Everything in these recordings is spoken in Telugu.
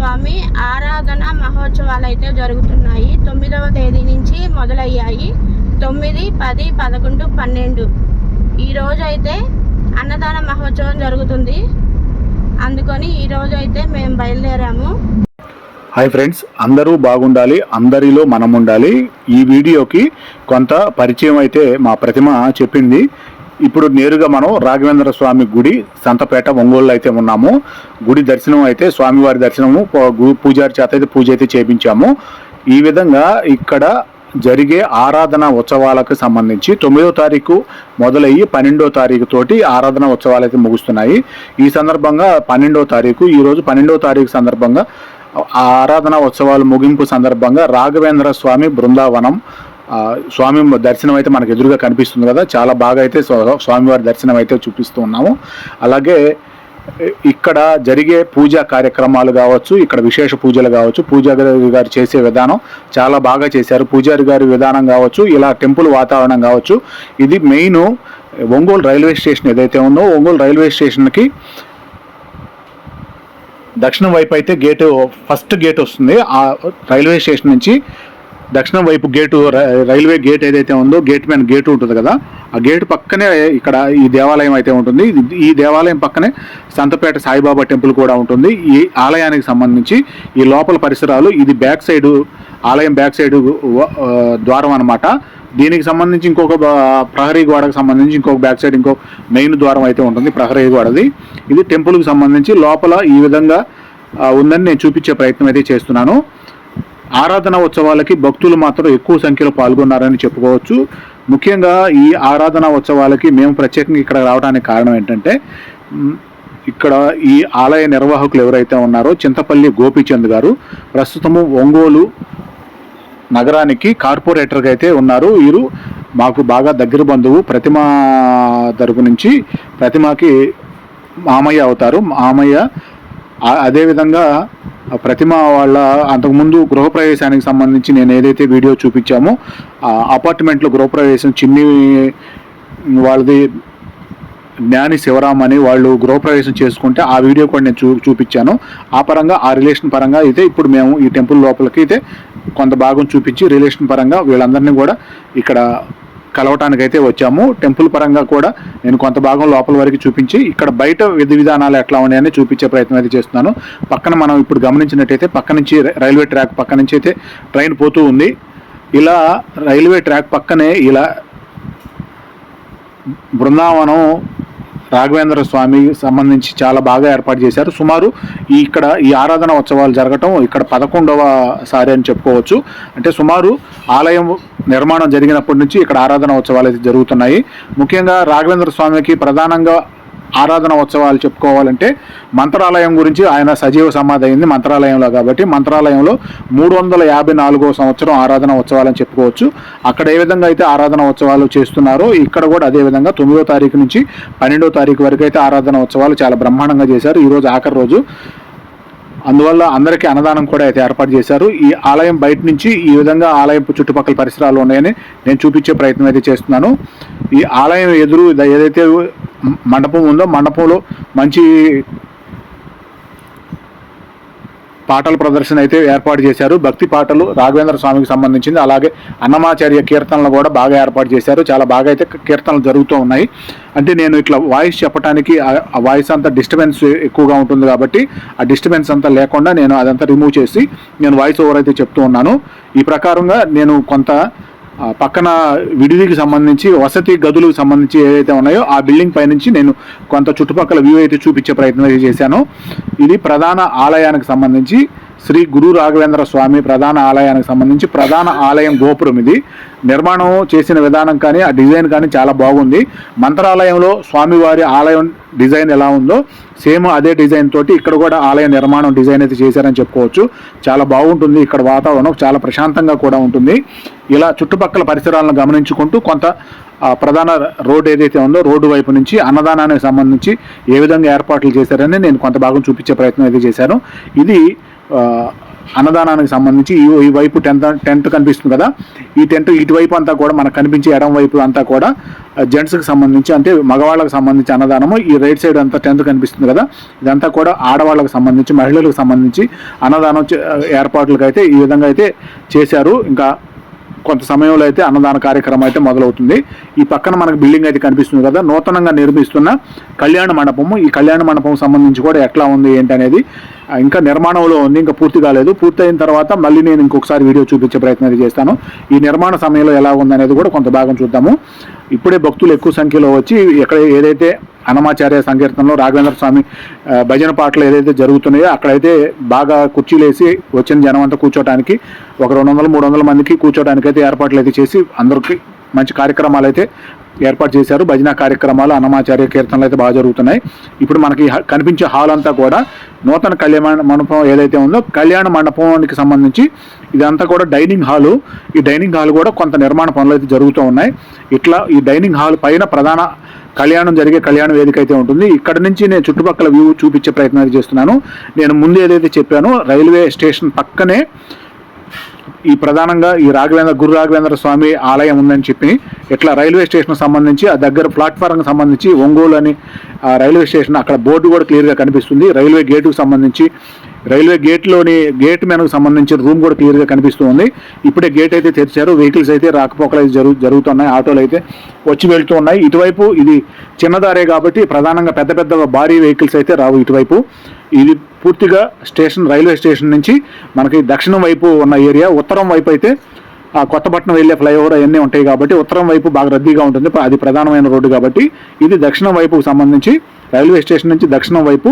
స్వామి ఆరాధన మహోత్సవాలు అయితే జరుగుతున్నాయి. తొమ్మిదవ తేదీ నుంచి మొదలయ్యాయి. తొమ్మిది పది పదకొండు పన్నెండు. ఈరోజు అయితే అన్నదాన మహోత్సవం జరుగుతుంది. అందుకని ఈ అయితే మేము బయలుదేరాము. హాయ్ ఫ్రెండ్స్ అందరూ బాగుండాలి అందరిలో మనం ఉండాలి ఈ వీడియోకి కొంత పరిచయం అయితే మా ప్రతిమ చెప్పింది. ఇప్పుడు నేరుగా మనం రాఘవేంద్ర స్వామి గుడి సంతపేట ఒంగోలు అయితే ఉన్నాము. గుడి దర్శనం అయితే స్వామివారి దర్శనము పూ- గు- పూజారి చేత అయితే పూజ అయితే చేపించాము. ఈ విధంగా ఇక్కడ జరిగే ఆరాధన ఉత్సవాలకు సంబంధించి తొమ్మిదో తారీఖు మొదలయ్యి పన్నెండో తారీఖు తోటి ఆరాధన ఉత్సవాలు అయితే ముగుస్తున్నాయి. ఈ సందర్భంగా పన్నెండో తారీఖు ఈరోజు పన్నెండో తారీఖు సందర్భంగా ఆ ఆరాధన ఉత్సవాలు ముగింపు సందర్భంగా రాఘవేంద్ర స్వామి బృందావనం స్వామి దర్శనం అయితే మనకు ఎదురుగా కనిపిస్తుంది కదా. చాలా బాగా అయితే స్వామివారి దర్శనం అయితే చూపిస్తూ ఉన్నాము. అలాగే ఇక్కడ జరిగే పూజా కార్యక్రమాలు కావచ్చు ఇక్కడ విశేష పూజలు కావచ్చు పూజారి గారు చేసే విధానం చాలా బాగా చేశారు. పూజారి గారి విధానం కావచ్చు ఇలా టెంపుల్ వాతావరణం కావచ్చు. ఇది మెయిన్ ఒంగోలు రైల్వే స్టేషన్ ఏదైతే ఉందో ఒంగోలు రైల్వే స్టేషన్కి దక్షిణం వైపు అయితే గేటు ఫస్ట్ గేట్ వస్తుంది. ఆ రైల్వే స్టేషన్ నుంచి దక్షిణం వైపు గేటు రైల్వే గేట్ ఏదైతే ఉందో గేట్ మీద గేటు ఉంటుంది కదా ఆ గేటు పక్కనే ఇక్కడ ఈ దేవాలయం అయితే ఉంటుంది. ఈ దేవాలయం పక్కనే సంతపేట సాయిబాబా టెంపుల్ కూడా ఉంటుంది. ఈ ఆలయానికి సంబంధించి ఈ లోపల పరిసరాలు ఇది బ్యాక్ సైడ్ ఆలయం బ్యాక్ సైడ్ ద్వారం అనమాట దీనికి సంబంధించి ఇంకొక ప్రహరీ గోడకు సంబంధించి ఇంకొక బ్యాక్ సైడ్ ఇంకో మెయిన్ ద్వారం అయితే ఉంటుంది ప్రహరీ గోడది. ఇది టెంపుల్కి సంబంధించి లోపల ఈ విధంగా ఉందని నేను చూపించే ప్రయత్నం అయితే చేస్తున్నాను. ఆరాధన ఉత్సవాలకి భక్తులు మాత్రం ఎక్కువ సంఖ్యలో పాల్గొన్నారని చెప్పుకోవచ్చు. ముఖ్యంగా ఈ ఆరాధన ఉత్సవాలకి మేము ప్రత్యేకంగా ఇక్కడ రావడానికి కారణం ఏంటంటే ఇక్కడ ఈ ఆలయ నిర్వాహకులు ఎవరైతే ఉన్నారో చింతపల్లి గోపీచంద్ గారు ప్రస్తుతము ఒంగోలు నగరానికి కార్పొరేటర్గా అయితే ఉన్నారు. వీరు మాకు బాగా దగ్గర బంధువు ప్రతిమ తరపు నుంచి ప్రతిమకి మామయ్య అవుతారు. మామయ్య అదేవిధంగా ప్రతిమ వాళ్ళ అంతకుముందు గృహప్రవేశానికి సంబంధించి నేను ఏదైతే వీడియో చూపించామో ఆ అపార్ట్మెంట్లో గృహప్రవేశం చిన్ని వాళ్ళది జ్ఞాని శివరామ్ అని వాళ్ళు గృహప్రవేశం చేసుకుంటే ఆ వీడియో కూడా నేను చూ చూపించాను. ఆ పరంగా ఆ రిలేషన్ పరంగా అయితే ఇప్పుడు మేము ఈ టెంపుల్ లోపలికి అయితే కొంత భాగం చూపించి రిలేషన్ పరంగా వీళ్ళందరినీ కూడా ఇక్కడ కలవటానికైతే వచ్చాము. టెంపుల్ పరంగా కూడా నేను కొంత భాగం లోపల వరకు చూపించి ఇక్కడ బయట విధి విధానాలు ఎట్లా ఉన్నాయని చూపించే ప్రయత్నం అయితే చేస్తున్నాను. పక్కన మనం ఇప్పుడు గమనించినట్టయితే పక్క నుంచి రైల్వే ట్రాక్ పక్క నుంచి అయితే ట్రైన్ పోతూ ఉంది. ఇలా రైల్వే ట్రాక్ పక్కనే ఇలా బృందావనం రాఘవేంద్ర స్వామి సంబంధించి చాలా బాగా ఏర్పాటు చేశారు. సుమారు ఈ ఇక్కడ ఈ ఆరాధన ఉత్సవాలు జరగటం ఇక్కడ పదకొండవ సారి అని చెప్పుకోవచ్చు. అంటే సుమారు ఆలయం నిర్మాణం జరిగినప్పటి నుంచి ఇక్కడ ఆరాధన ఉత్సవాలు అయితే జరుగుతున్నాయి. ముఖ్యంగా రాఘవేంద్ర స్వామికి ప్రధానంగా ఆరాధన ఉత్సవాలు చెప్పుకోవాలంటే మంత్రాలయం గురించి ఆయన సజీవ సమాధి అయింది మంత్రాలయంలో కాబట్టి మంత్రాలయంలో మూడు వందల యాభై నాలుగో సంవత్సరం ఆరాధన ఉత్సవాలని చెప్పుకోవచ్చు. అక్కడ ఏ విధంగా అయితే ఆరాధన ఉత్సవాలు చేస్తున్నారో ఇక్కడ కూడా అదే విధంగా తొమ్మిదో తారీఖు నుంచి పన్నెండో తారీఖు వరకు అయితే ఆరాధన ఉత్సవాలు చాలా బ్రహ్మాండంగా చేశారు. ఈరోజు ఆఖరి రోజు. అందువల్ల అందరికీ అన్నదానం కూడా అయితే ఏర్పాటు చేశారు. ఈ ఆలయం బయట నుంచి ఈ విధంగా ఆలయం చుట్టుపక్కల పరిసరాలు ఉన్నాయని నేను చూపించే ప్రయత్నం అయితే చేస్తున్నాను. ఈ ఆలయం ఎదురు ఏదైతే మండపం ఉందో మండపంలో మంచి పాటల ప్రదర్శన అయితే ఏర్పాటు చేశారు. భక్తి పాటలు రాఘవేంద్ర స్వామికి సంబంధించింది. అలాగే అన్నమాచార్య కీర్తనలు కూడా బాగా ఏర్పాటు చేశారు. చాలా బాగా అయితే కీర్తనలు జరుగుతూ ఉన్నాయి. అంటే నేను ఇట్లా వాయిస్ చెప్పడానికి ఆ- వాయిస్ అంతా డిస్టర్బెన్స్ ఎక్కువగా ఉంటుంది కాబట్టి ఆ డిస్టర్బెన్స్ అంతా లేకుండా నేను అదంతా రిమూవ్ చేసి నేను వాయిస్ ఓవర్ అయితే చెప్తూ ఉన్నాను. ఈ ప్రకారంగా నేను కొంత పక్కన విడిదికి సంబంధించి వసతి గదులకు సంబంధించి ఏదైతే ఉన్నాయో ఆ బిల్డింగ్ పైనుంచి నేను కొంత చుట్టుపక్కల వ్యూ అయితే చూపించే ప్రయత్నం అయితే చేశాను. ఇది ప్రధాన ఆలయానికి సంబంధించి శ్రీ గురు రాఘవేంద్ర స్వామి ప్రధాన ఆలయానికి సంబంధించి ప్రధాన ఆలయం గోపురం ఇది. నిర్మాణం చేసిన విధానం కానీ ఆ డిజైన్ కానీ చాలా బాగుంది. మంత్రాలయంలో స్వామివారి ఆలయం డిజైన్ ఎలా ఉందో సేమ్ అదే డిజైన్ తోటి ఇక్కడ కూడా ఆలయ నిర్మాణం డిజైన్ అయితే చేశారని చెప్పుకోవచ్చు. చాలా బాగుంటుంది ఇక్కడ వాతావరణం చాలా ప్రశాంతంగా కూడా ఉంటుంది. ఇలా చుట్టుపక్కల పరిసరాలను గమనించుకుంటూ కొంత ప్రధాన రోడ్ ఏదైతే ఉందో రోడ్డు వైపు నుంచి అన్నదానానికి సంబంధించి ఏ విధంగా ఏర్పాట్లు చేశారని నేను కొంత భాగం చూపించే ప్రయత్నం అయితే చేశాను. ఇది అన్నదానానికి సంబంధించి ఈ ఈ వైపు టెంట్ టెంట్ కనిపిస్తుంది కదా ఈ టెంట్ ఇటువైపు అంతా కూడా మనకు కనిపించే ఎడం వైపు అంతా కూడా జెంట్స్కి సంబంధించి అంటే మగవాళ్ళకి సంబంధించి అన్నదానము ఈ రైట్ సైడ్ అంతా టెంట్ కనిపిస్తుంది కదా ఇదంతా కూడా ఆడవాళ్ళకి సంబంధించి మహిళలకు సంబంధించి అన్నదానం ఏర్పాట్లకైతే అయితే ఈ విధంగా అయితే చేశారు. ఇంకా కొంత సమయంలో అయితే అన్నదాన కార్యక్రమం అయితే మొదలవుతుంది. ఈ పక్కన మనకు బిల్డింగ్ అయితే కనిపిస్తుంది కదా నూతనంగా నిర్మిస్తున్న కళ్యాణ మండపము. ఈ కళ్యాణ మండపం సంబంధించి కూడా ఎట్లా ఉంది ఏంటి అనేది ఇంకా నిర్మాణంలో ఉంది ఇంకా పూర్తి కాలేదు. పూర్తి అయిన తర్వాత మళ్ళీ నేను ఇంకొకసారి వీడియో చూపించే ప్రయత్నం అయితే చేస్తాను. ఈ నిర్మాణ సమయంలో ఎలా ఉందనేది కూడా కొంత భాగం చూద్దాము. ఇప్పుడే భక్తులు ఎక్కువ సంఖ్యలో వచ్చి ఎక్కడ ఏదైతే అన్నమాచార్య సంకీర్తనలో రాఘవేంద్ర స్వామి భజన పాటలు ఏదైతే జరుగుతున్నాయో అక్కడైతే బాగా కుర్చీలు వేసి వచ్చిన జనం అంతా కూర్చోడానికి ఒక రెండు వందల మూడు వందల మందికి కూర్చోడానికి అయితే ఏర్పాట్లు అయితే చేసి అందరికీ మంచి కార్యక్రమాలు అయితే ఏర్పాటు చేశారు. భజన కార్యక్రమాలు అన్నమాచార్య కీర్తనలు అయితే బాగా జరుగుతున్నాయి. ఇప్పుడు మనకి హ- కనిపించే హాల్ అంతా కూడా నూతన కళ్యాణ మండపం ఏదైతే ఉందో కళ్యాణ మండపానికి సంబంధించి ఇదంతా కూడా డైనింగ్ హాలు. ఈ డైనింగ్ హాల్ కూడా కొంత నిర్మాణ పనులు అయితే జరుగుతూ ఉన్నాయి. ఇట్లా ఈ డైనింగ్ హాల్ పైన ప్రధాన కళ్యాణం జరిగే కళ్యాణ వేదిక అయితే ఉంటుంది. ఇక్కడ నుంచి నేను చుట్టుపక్కల వ్యూ చూపించే ప్రయత్నాలు చేస్తున్నాను. నేను ముందు ఏదైతే చెప్పానో రైల్వే స్టేషన్ పక్కనే ఈ ప్రధానంగా ఈ రాఘవేంద్ర గురు రాఘవేంద్ర స్వామి ఆలయం ఉందని చెప్పి ఇట్లా రైల్వే స్టేషన్ సంబంధించి ఆ దగ్గర ప్లాట్ఫారంకి సంబంధించి ఒంగోలు అని రైల్వే స్టేషన్ అక్కడ బోర్డు కూడా క్లియర్గా కనిపిస్తుంది. రైల్వే గేటుకు సంబంధించి రైల్వే గేట్లోని గేట్ మేనకు సంబంధించిన రూమ్ కూడా క్లియర్గా కనిపిస్తుంది. ఇప్పుడే గేట్ అయితే తెరిచారు. వెహికల్స్ అయితే రాకపోకలు అయితే జరుగు జరుగుతున్నాయి. ఆటోలు అయితే వచ్చి వెళ్తూ ఉన్నాయి. ఇటువైపు ఇది చిన్నదారే కాబట్టి ప్రధానంగా పెద్ద పెద్ద భారీ వెహికల్స్ అయితే రావు ఇటువైపు. ఇది పూర్తిగా స్టేషన్ రైల్వే స్టేషన్ నుంచి మనకి దక్షిణం వైపు ఉన్న ఏరియా. ఉత్తరం వైపు అయితే ఆ కొత్తపట్నం వెళ్ళే ఫ్లైఓవర్ అవన్నీ ఉంటాయి కాబట్టి ఉత్తరం వైపు బాగా రద్దీగా ఉంటుంది. అది ప్రధానమైన రోడ్డు కాబట్టి ఇది దక్షిణం వైపుకు సంబంధించి రైల్వే స్టేషన్ నుంచి దక్షిణం వైపు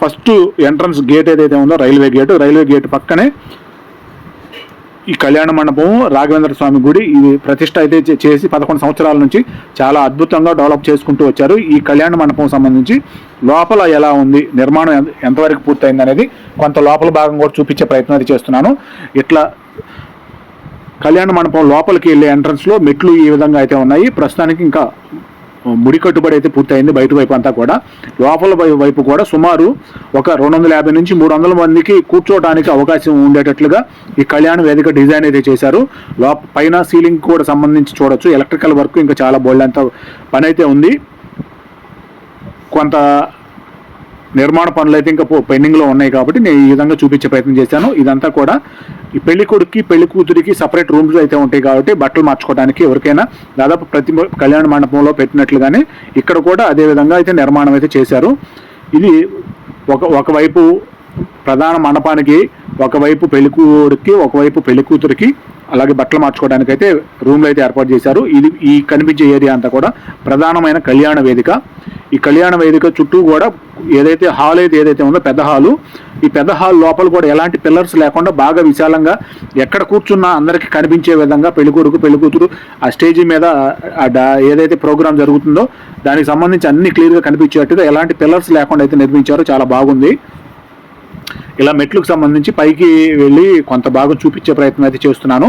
ఫస్ట్ ఎంట్రన్స్ గేట్ ఏదైతే ఉందో రైల్వే గేట్ రైల్వే గేట్ పక్కనే ఈ కళ్యాణ మండపం రాఘవేంద్ర స్వామి గుడి ఇది ప్రతిష్ట అయితే చేసి పదకొండు సంవత్సరాల నుంచి చాలా అద్భుతంగా డెవలప్ చేసుకుంటూ వచ్చారు. ఈ కళ్యాణ మండపం సంబంధించి లోపల ఎలా ఉంది నిర్మాణం ఎంతవరకు పూర్తయింది అనేది కొంత లోపల భాగం కూడా చూపించే ప్రయత్నం అయితే చేస్తున్నాను. ఇట్లా కళ్యాణ మండపం లోపలికి వెళ్ళే ఎంట్రన్స్లో మెట్లు ఈ విధంగా అయితే ఉన్నాయి. ప్రస్తుతానికి ఇంకా ముడి కట్టుబడి అయితే పూర్తయింది బయట వైపు అంతా కూడా. లోపల వై- వైపు కూడా సుమారు ఒక రెండు వందల యాభై నుంచి మూడు వందల మందికి కూర్చోవడానికి అవకాశం ఉండేటట్లుగా ఈ కళ్యాణ వేదిక డిజైన్ అయితే చేశారు. లోప పైన సీలింగ్ కూడా సంబంధించి చూడొచ్చు. ఎలక్ట్రికల్ వర్క్ ఇంకా చాలా బోల్డంత పని అయితే ఉంది. కొంత నిర్మాణ పనులు అయితే ఇంకా పెండింగ్లో ఉన్నాయి కాబట్టి నేను ఈ విధంగా చూపించే ప్రయత్నం చేశాను. ఇదంతా కూడా ఈ పెళ్ళి కొడుక్కి పెళ్ళి కూతురికి సపరేట్ రూమ్స్ అయితే ఉంటాయి కాబట్టి బట్టలు మార్చుకోవడానికి ఎవరికైనా దాదాపు ప్రతి కళ్యాణ మండపంలో పెట్టినట్లుగానే ఇక్కడ కూడా అదే విధంగా అయితే నిర్మాణం అయితే చేశారు. ఇది ఒక ఒకవైపు ప్రధాన మండపానికి ఒకవైపు పెళ్ళి ఒకవైపు పెళ్ళికూతురికి అలాగే బట్టలు మార్చుకోవడానికి అయితే రూమ్లు అయితే ఏర్పాటు చేశారు. ఇది ఈ కనిపించే ఏరియా అంతా కూడా ప్రధానమైన కళ్యాణ వేదిక. ఈ కళ్యాణ వేదిక చుట్టూ కూడా ఏదైతే హాల్ అయితే ఏదైతే ఉందో పెద్ద హాలు. ఈ పెద్ద హాల్ లోపల కూడా ఎలాంటి పిల్లర్స్ లేకుండా బాగా విశాలంగా ఎక్కడ కూర్చున్నా అందరికీ కనిపించే విధంగా పెళ్ళి కొడుకు పెళ్ళి కూతురు ఆ స్టేజీ మీద ఏదైతే ప్రోగ్రామ్ జరుగుతుందో దానికి సంబంధించి అన్ని క్లియర్గా కనిపించేట్టుగా ఎలాంటి పిల్లర్స్ లేకుండా అయితే నిర్మించారో చాలా బాగుంది. ఇలా మెట్లకు సంబంధించి పైకి వెళ్ళి కొంత భాగం చూపించే ప్రయత్నం అయితే చేస్తున్నాను.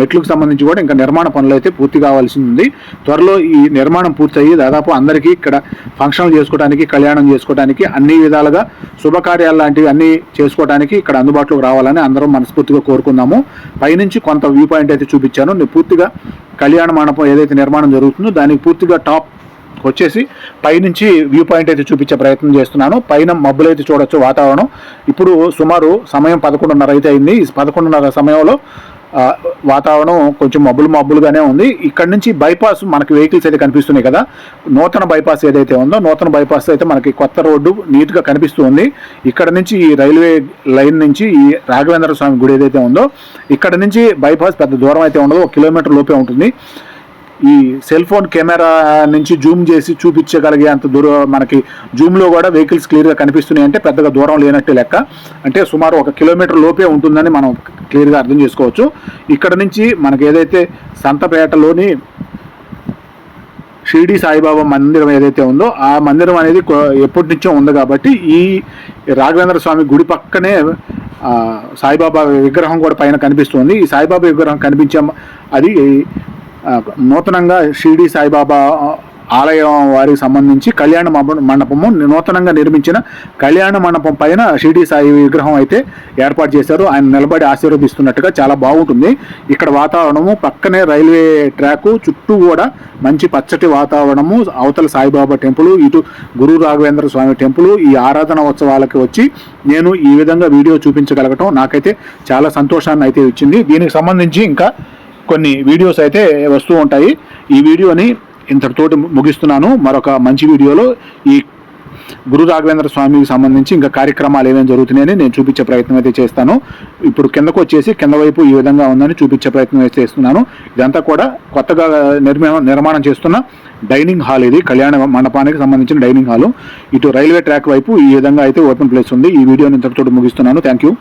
మెట్లకు సంబంధించి కూడా ఇంకా నిర్మాణ పనులు అయితే పూర్తి కావాల్సి ఉంది. త్వరలో ఈ నిర్మాణం పూర్తయ్యి దాదాపు అందరికీ ఇక్కడ ఫంక్షన్లు చేసుకోవడానికి కళ్యాణం చేసుకోవడానికి అన్ని విధాలుగా శుభకార్యాలు లాంటివి అన్నీ చేసుకోవడానికి ఇక్కడ అందుబాటులోకి రావాలని అందరం మనస్ఫూర్తిగా కోరుకుందాము. పైనుంచి కొంత వ్యూ పాయింట్ అయితే చూపించాను. నేను పూర్తిగా కళ్యాణ మండపం ఏదైతే నిర్మాణం జరుగుతుందో దానికి పూర్తిగా టాప్ వచ్చేసి పైనుంచి వ్యూ పాయింట్ అయితే చూపించే ప్రయత్నం చేస్తున్నాను. పైన మబ్బులు అయితే చూడొచ్చు వాతావరణం. ఇప్పుడు సుమారు సమయం పదకొండున్నర అయితే అయింది. ఈ పదకొండున్నర సమయంలో వాతావరణం కొంచెం మబ్బులు మబ్బులుగానే ఉంది. ఇక్కడ నుంచి బైపాస్ మనకి వెహికల్స్ అయితే కనిపిస్తున్నాయి కదా. నూతన బైపాస్ ఏదైతే ఉందో నూతన బైపాస్ అయితే మనకి కొత్త రోడ్డు నీట్గా కనిపిస్తుంది ఇక్కడ నుంచి ఈ రైల్వే లైన్ నుంచి ఈ రాఘవేంద్ర స్వామి గుడి ఏదైతే ఉందో ఇక్కడ నుంచి బైపాస్ పెద్ద దూరం అయితే ఉండదు. ఒక కిలోమీటర్ లోపే ఉంటుంది. ఈ సెల్ ఫోన్ కెమెరా నుంచి జూమ్ చేసి చూపించగలిగే అంత దూరం మనకి జూమ్లో కూడా వెహికల్స్ క్లియర్గా కనిపిస్తున్నాయి అంటే పెద్దగా దూరం లేనట్టు లెక్క. అంటే సుమారు ఒక కిలోమీటర్ లోపే ఉంటుందని మనం క్లియర్గా అర్థం చేసుకోవచ్చు. ఇక్కడ నుంచి మనకి ఏదైతే సంతపేటలోని షిరిడి సాయిబాబా మందిరం ఏదైతే ఉందో ఆ మందిరం అనేది ఎప్పటి నుంచో ఉంది కాబట్టి ఈ రాఘవేంద్ర స్వామి గుడి పక్కనే సాయిబాబా విగ్రహం కూడా పైన కనిపిస్తుంది. ఈ సాయిబాబా విగ్రహం కనిపించే అది నూతనంగా షిరిడి సాయిబాబా ఆలయం వారికి సంబంధించి కళ్యాణ మండపము నూతనంగా నిర్మించిన కళ్యాణ మండపం పైన షిరిడి సాయి విగ్రహం అయితే ఏర్పాటు చేశారు. ఆయన నిలబడి ఆశీర్వదిస్తున్నట్టుగా చాలా బాగుంటుంది. ఇక్కడ వాతావరణము పక్కనే రైల్వే ట్రాకు చుట్టూ కూడా మంచి పచ్చటి వాతావరణము. అవతల సాయిబాబా టెంపుల్ ఇటు గురు రాఘవేంద్ర స్వామి టెంపుల్ ఈ ఆరాధన ఉత్సవాలకి వచ్చి నేను ఈ విధంగా వీడియో చూపించగలగటం నాకైతే చాలా సంతోషాన్ని అయితే ఇచ్చింది. దీనికి సంబంధించి ఇంకా కొన్ని వీడియోస్ అయితే వస్తూ ఉంటాయి. ఈ వీడియోని ఇంతటితోటి ముగిస్తున్నాను. మరొక మంచి వీడియోలో ఈ గురు రాఘవేంద్ర స్వామికి సంబంధించి ఇంకా కార్యక్రమాలు ఏమేమి జరుగుతున్నాయని నేను చూపించే ప్రయత్నం అయితే చేస్తాను. ఇప్పుడు కిందకు వచ్చేసి కింద వైపు ఈ విధంగా ఉందని చూపించే ప్రయత్నం అయితే చేస్తున్నాను. ఇదంతా కూడా కొత్తగా నిర్మాణం నిర్మాణం చేస్తున్న డైనింగ్ హాల్ ఇది. కళ్యాణ మండపానికి సంబంధించిన డైనింగ్ హాల్. ఇటు రైల్వే ట్రాక్ వైపు ఈ విధంగా అయితే ఓపెన్ ప్లేస్ ఉంది. ఈ వీడియోని ఇంతటితో ముగిస్తున్నాను. Thank you